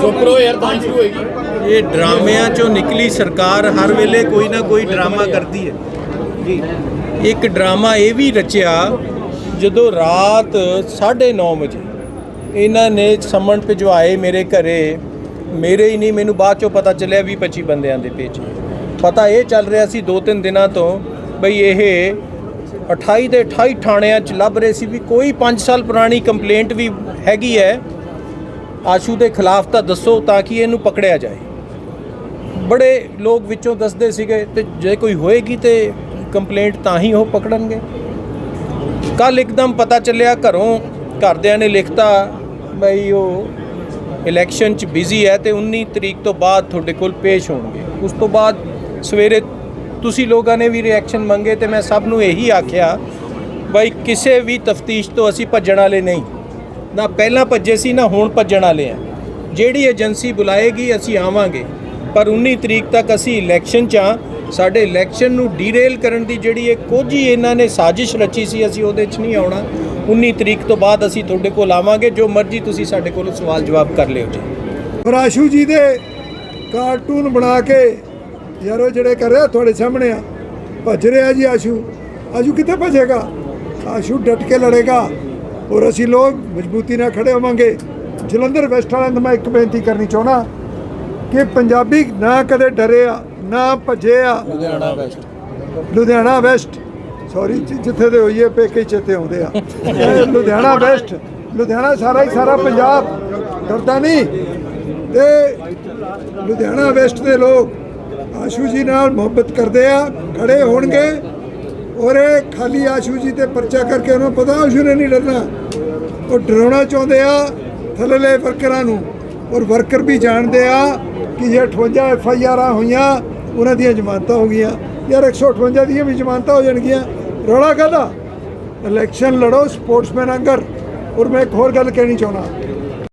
ਚੁੱਪ ਰਹੋ ਯਾਰ ਤਾਂ ਸ਼ੁਰੂ ਹੋਏਗੀ। ਇਹ ਡਰਾਮਿਆਂ ਚੋਂ ਨਿਕਲੀ ਸਰਕਾਰ ਹਰ ਵੇਲੇ ਕੋਈ ਨਾ ਕੋਈ ਡਰਾਮਾ ਕਰਦੀ ਹੈ। ਜੀ। ਇੱਕ ਡਰਾਮਾ ਇਹ ਵੀ ਰਚਿਆ ਜਦੋਂ ਰਾਤ 9:30 ਵਜੇ ਇਹਨਾਂ ਨੇ ਸਮਨ ਭਿਜਵਾਏ ਮੇਰੇ ਘਰੇ ਮੇਰੇ ਹੀ ਨਹੀਂ ਮੈਨੂੰ ਬਾਅਦ ਚੋਂ ਪਤਾ ਚੱਲਿਆ ਵੀ 25 ਬੰਦਿਆਂ ਦੇ ਪੇਚ ਪਤਾ ਇਹ ਚੱਲ ਰਿਹਾ ਸੀ ਦੋ ਤਿੰਨ ਦਿਨਾਂ ਤੋਂ ਬਈ ਇਹ 28 ਦੇ 28 ਥਾਣਿਆਂ 'ਚ ਲੱਭ ਰਹੇ ਸੀ ਵੀ ਕੋਈ 5 ਸਾਲ ਪੁਰਾਣੀ ਕੰਪਲੇਂਟ ਵੀ ਹੈਗੀ ਹੈ ਆਸ਼ੂ ਦੇ ਖਿਲਾਫ ਤਾਂ ਦੱਸੋ ਤਾਂ ਕਿ ਇਹਨੂੰ ਪਕੜਿਆ ਜਾਏ। ਬੜੇ ਲੋਕ ਵਿੱਚੋਂ ਦੱਸਦੇ ਸੀਗੇ ਤੇ ਜੇ ਕੋਈ ਹੋਏਗੀ ਤੇ ਕੰਪਲੇਂਟ ਤਾਂ ਹੀ ਉਹ ਪਕੜਨਗੇ। ਕੱਲ ਇੱਕਦਮ ਪਤਾ ਚੱਲਿਆ ਘਰੋਂ ਘਰਦਿਆਂ ਨੇ ਲਿਖਤਾ ਬਈ ਉਹ ਇਲੈਕਸ਼ਨ 'ਚ ਬਿਜ਼ੀ ਹੈ ਤੇ 19 ਤਰੀਕ ਤੋਂ ਬਾਅਦ ਤੁਹਾਡੇ ਕੋਲ ਪੇਸ਼ ਹੋਣਗੇ। ਉਸ ਤੋਂ ਬਾਅਦ ਸਵੇਰੇ ਤੁਸੀਂ ਲੋਕਾਂ ਨੇ ਵੀ ਰਿਐਕਸ਼ਨ ਮੰਗੇ ਤੇ ਮੈਂ ਸਭ ਨੂੰ ਇਹੀ ਆਖਿਆ ਬਈ ਕਿਸੇ ਵੀ ਤਫਤੀਸ਼ ਤੋਂ ਅਸੀਂ ਭੱਜਣ ਵਾਲੇ ਨਹੀਂ। ਨਾ ਪਹਿਲਾਂ ਭੱਜੇ ਸੀ, ਨਾ ਹੁਣ ਭੱਜਣ ਵਾਲੇ ਆ। ਜਿਹੜੀ ਏਜੰਸੀ ਬੁਲਾਏਗੀ, ਅਸੀਂ ਆਵਾਂਗੇ। ਪਰ 19 ਤਰੀਕ ਤੱਕ ਅਸੀਂ ਇਲੈਕਸ਼ਨ 'ਚ ਆ ਸਾਡੇ ਇਲੈਕਸ਼ਨ ਨੂੰ ਡੀਰੇਲ ਕਰਨ ਦੀ ਜਿਹੜੀ ਇਹ ਕੋਝੀ ਇਹਨਾਂ ਨੇ ਸਾਜ਼ਿਸ਼ ਰਚੀ ਸੀ, ਅਸੀਂ ਉਹਦੇ 'ਚ ਨਹੀਂ ਆਉਣਾ। 19 ਤਰੀਕ ਤੋਂ ਬਾਅਦ ਅਸੀਂ ਤੁਹਾਡੇ ਕੋਲ ਆਵਾਂਗੇ। ਜੋ ਮਰਜ਼ੀ ਤੁਸੀਂ ਸਾਡੇ ਕੋਲੋਂ ਸਵਾਲ ਜਵਾਬ ਕਰ ਲਿਓ ਜੀ। ਫਰਾਸ਼ੂ ਜੀ ਦੇ ਕਾਰਟੂਨ ਬਣਾ ਕੇ ਯਾਰੋ ਜਿਹੜੇ ਕਰ ਰਿਹਾ ਤੁਹਾਡੇ ਸਾਹਮਣੇ ਆ, ਭੱਜ ਰਿਹਾ ਜੀ ਆਸ਼ੂ। ਆਸ਼ੂ ਕਿੱਥੇ ਭੱਜੇਗਾ? ਆਸ਼ੂ ਡਟ ਕੇ ਲੜੇਗਾ। ਔਰ ਅਸੀਂ ਲੋਕ ਮਜ਼ਬੂਤੀ ਨਾਲ ਖੜੇ ਹੋਵਾਂਗੇ। ਜਲੰਧਰ ਵੈਸਟ ਵਾਲਿਆਂ ਨੂੰ ਮੈਂ ਇੱਕ ਬੇਨਤੀ ਕਰਨੀ ਚਾਹੁੰਦਾ ਕਿ ਪੰਜਾਬੀ ਨਾ ਕਦੇ ਡਰਿਆ ਨਾ ਭੱਜਿਆ Ludhiana west. Ludhiana west. Sorry ਜਿੱਥੇ ਦੇ ਹੋਈਏ ਪੇਕੇ ਚੇਤੇ ਆਉਂਦੇ ਆ। ਲੁਧਿਆਣਾ ਵੈਸਟ। ਲੁਧਿਆਣਾ ਸਾਰਾ ਹੀ ਸਾਰਾ ਪੰਜਾਬ ਡਰਦਾ ਨਹੀਂ। ਤੇ ਲੁਧਿਆਣਾ ਵੈਸਟ ਦੇ ਲੋਕ ਆਸ਼ੂ ਜੀ ਨਾਲ ਮੁਹੱਬਤ ਕਰਦੇ ਆ ਖੜੇ ਹੋਣਗੇ। ਔਰ ਇਹ ਖਾਲੀ ਆਸ਼ੂ ਜੀ ਤੇ ਪਰਚਾ ਕਰਕੇ ਉਹਨਾਂ ਨੂੰ ਪਤਾ ਆਸ਼ੂ ਨੇ ਨਹੀਂ ਡਰਨਾ ਉਹ ਡਰਾਉਣਾ ਚਾਹੁੰਦੇ ਆ ਥੱਲੇਲੇ ਵਰਕਰਾਂ ਨੂੰ। ਔਰ ਵਰਕਰ ਵੀ ਜਾਣਦੇ ਆ ਕਿ ਜੇ 58 ਐਫ ਆਈ ਆਰਾਂ ਹੋਈਆਂ, ਉਹਨਾਂ ਦੀਆਂ ਜ਼ਮਾਨਤਾਂ ਹੋ ਗਈਆਂ। ਯਾਰ 158 ਦੀਆਂ ਵੀ ਜ਼ਮਾਨਤਾਂ ਹੋ ਜਾਣਗੀਆਂ। ਰੌਲਾ ਕਾਹਦਾ? ਇਲੈਕਸ਼ਨ ਲੜੋ ਸਪੋਰਟਸਮੈਨ ਅੰਗਰ। ਔਰ ਮੈਂ ਇੱਕ ਹੋਰ ਗੱਲ ਕਹਿਣੀ ਚਾਹੁੰਦਾ।